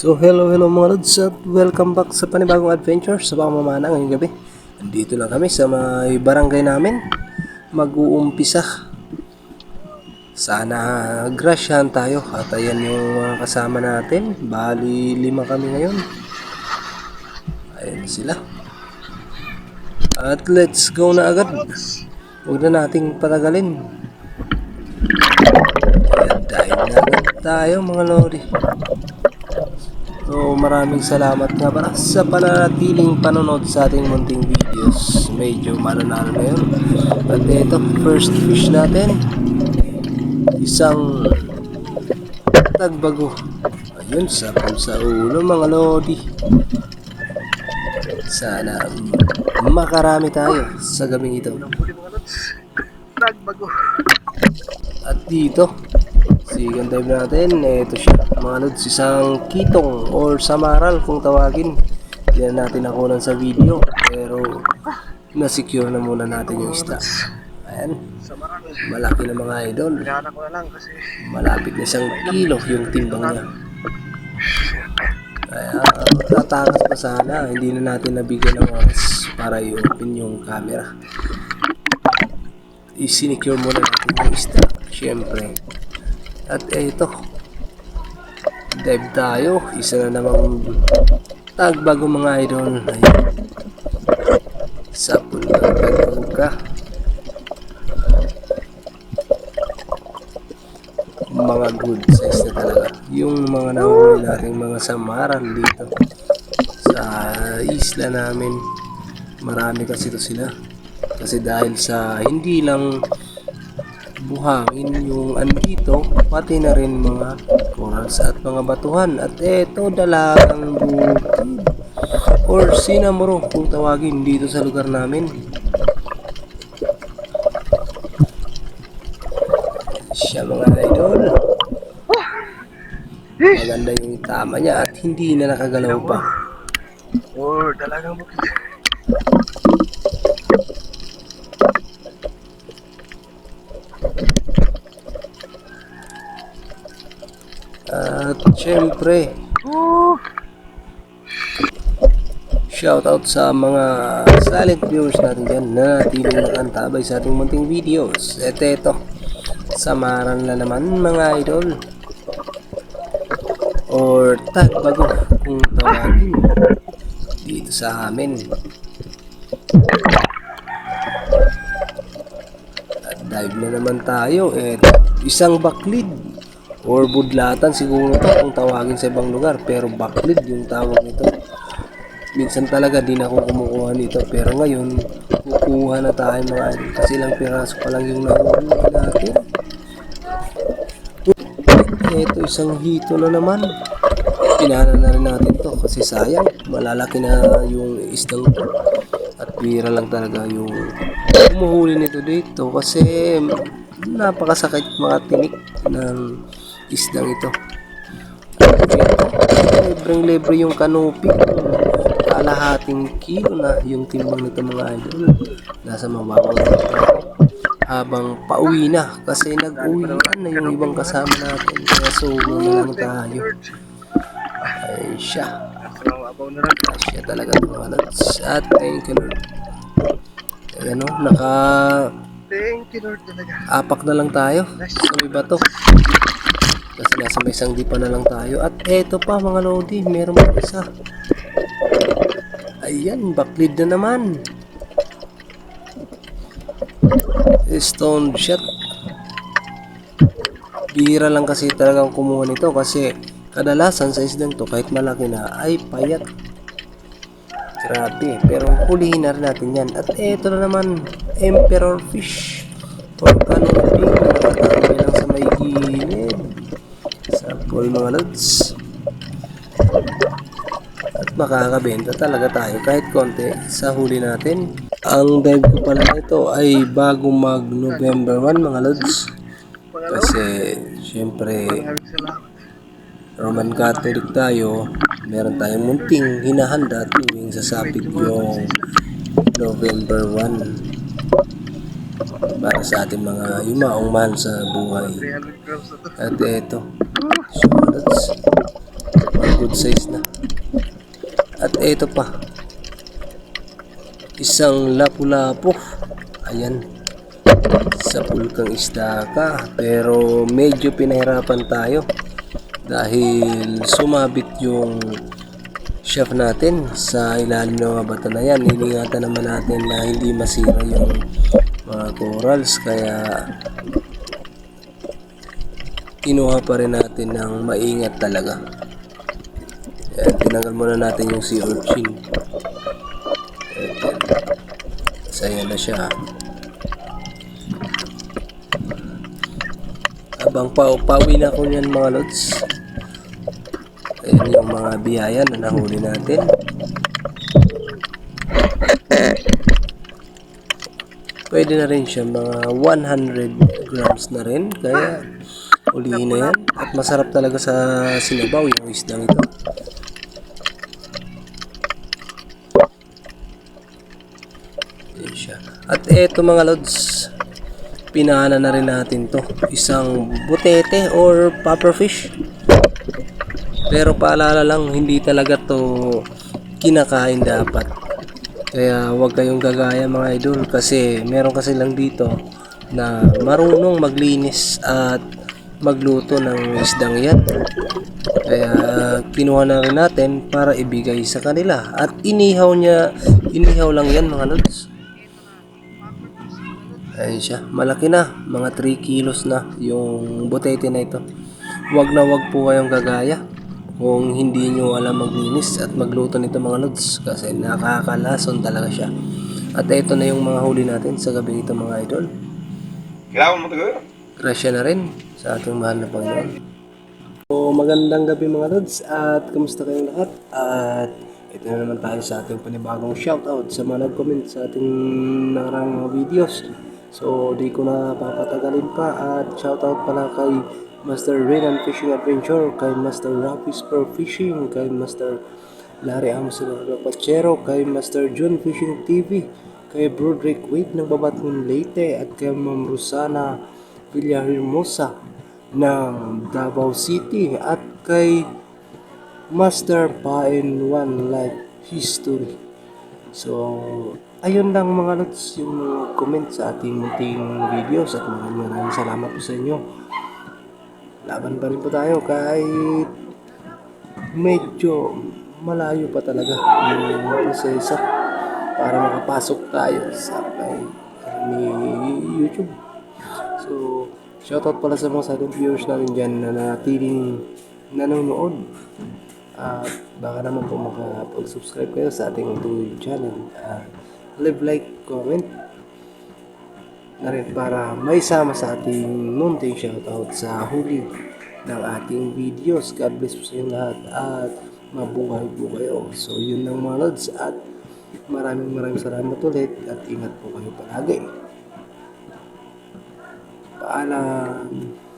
So hello hello mga lods at welcome back sa panibagong adventure sa pamamana ngayong gabi. Andito lang kami sa may barangay namin. Mag-uumpisa. Sana grasyahan tayo at ayan yung kasama natin. Bali lima kami ngayon. Ayan sila. At let's go na agad. Huwag na nating patagalin. Kaya dahil na tayo mga lodi. So maraming salamat nga pala sa pananatiling panonood sa ating munting videos. Medyo mananalo na yun. At ito, first fish natin. Isang tagbago. Ayun, sapol sa ulo mga lodi. Sana makarami tayo sa gabing ito. Nagbago. At dito, second time natin, ito siya. Mga lods, isang kitong or samaral kung tawagin. Na natin nakunan sa video. Pero, na-secure na muna natin yung isda. Ayan, malaki na mga idol. Malapit na isang kilo yung timbang niya. Kaya, tatakas pa sana. Hindi na natin nabigyan ng oras para i-open yung camera. I-secure muna natin yung isda. Siyempre. At eto. Dive tayo. Isa na namang tagbago mga idol. Ayun. Sapul na tagbago ka. mga good size na talaga. Yung mga nahuli nating mga samaran dito sa isla namin. Marami kasi to sila. Kasi dahil sa hindi lang buhangin yung andito, pati na rin mga corals at mga batuhan. At eto, dalagang bukid or sinamuro kung tawagin dito sa lugar namin. Siya mga idol. Maganda yung tama niya at hindi na nakagalaw pa. or dalagang bukid. At syempre, shoutout sa mga silent viewers natin dyan na natiling nakantabay sa ating munting videos. At eto, samaran na naman mga idol. Or tagbago kung tawagin dito sa amin. At dive na naman tayo. Eto, isang baklid or budlatan siguro to kung tawagin sa ibang lugar. Pero baklid yung tawag nito. Minsan talaga di na ako kumukuha nito. Pero ngayon kukuha na tayo mga idol kasi ilang piraso pa lang yung nahuli natin. Ito isang hito na naman. Pinana na rin natin to kasi sayang. Malalaki na yung isdang to. At bira lang talaga yung umuhuli nito dito. Kasi napakasakit mga tinik ng isdang ito. Libreng libre yung kanopi kalahating kilo na yung timbang nito mga idol. Nasa mababaw na ito. Habang pauwi na kasi nag-uwi na yung ibang kasama natin. Kaya solo na lang tayo. Ay siya. So siya talaga mga lods at thank you Lord. Ayan o naka Thank you Lord talaga. apak na lang tayo. Sa may bato kasi nasa may isang dipa na lang tayo. At eto pa mga lodi meron pa isa. Ayan baklid na naman. Stone shot. Bihira lang kasi talagang kumuha nito kasi kadalasan sa isdang to kahit malaki na ay payat. Grabe pero hulihin na rin natin yan. At eto na naman emperor fish. Or canopy na nakatabi lang sa may gilid sample mga at makakabenta talaga tayo kahit konti sa huli natin ang dive ko pala nito ay bago mag November 1 mga lods kasi syempre. Roman Catholic tayo, meron tayong munting hinahanda tuwing sasapit yung November 1 para sa ating mga yumaong mahal sa buhay. 300 grams na to. At eto, that's good size na. At ito pa. Isang lapu-lapu. Ayan. Sa pulkang isda ka. Pero medyo pinahirapan tayo. Dahil sumabit yung chef natin sa ilalim ng mga bato na yan. Iningatan naman natin na hindi masira yung mga corals. Kaya kinuha pa rin natin ng maingat talaga. Ayan, tinanggal muna natin yung sea urchin. Saya na siya. Habang pa pauwi na ko niyan mga lods. Ayan yung mga biyaya na nahuli natin. Pwede na rin siya mga 100 grams na rin. Kaya ulihin na yan. At masarap talaga sa sinabaw yung isdang ito. Yan. At eto mga lods, pinana na rin natin to. Isang butete or pufferfish. Pero paalala lang, hindi talaga to kinakain dapat. Kaya huwag kayong gagaya mga idol kasi meron kasi lang dito na marunong maglinis at magluto ng isdang yan. Kaya kinuha na rin natin para ibigay sa kanila. At inihaw niya, inihaw lang yan mga lods. Ayun siya, malaki na, mga 3 kilos na yung butete na ito. Huwag na huwag po kayong gagaya kung hindi nyo alam maglinis at magluto nito mga lods kasi nakakalason talaga siya. At ito na yung mga huli natin sa gabi ito mga idol. Kailangan mo tayo. Grasya na rin sa ating mahal na Panginoon. So, magandang gabi mga lods at kamusta kayong lahat? At ito na naman tayo sa ating panibagong shoutout sa mga nag-comment sa ating nakarang mga videos. So, di ko na papatagalin pa at shoutout pala kay Master Renan Fishing Adventure, kay Master Rafi Spur Fishing, kay Master Larry Amos Pachero, kay Master John Fishing TV, kay Broderick Wade ng Babatun Leyte, at kay Ma'am Rosana Villahermosa ng Davao City, at kay Master Pain One Life History. So, ayun lang mga lods yung comment sa ating munting videos at maraming maraming salamat po sa inyo. Laban pa rin po tayo kahit medyo malayo pa talaga yung proseso para makapasok tayo sa kay ni YouTube. So, shoutout pala sa mga silent viewers natin dyan na natiling nanonood. At baka naman po makapag-subscribe kayo sa ating YouTube channel. Uh, live, like, comment na rin para may sama sa ating munting shoutout sa huli ng ating videos. God bless po sa inyo lahat at mabuhay po kayo. So yun lang mga lods at maraming maraming salamat ulit at ingat po kayo palagi. Paalam.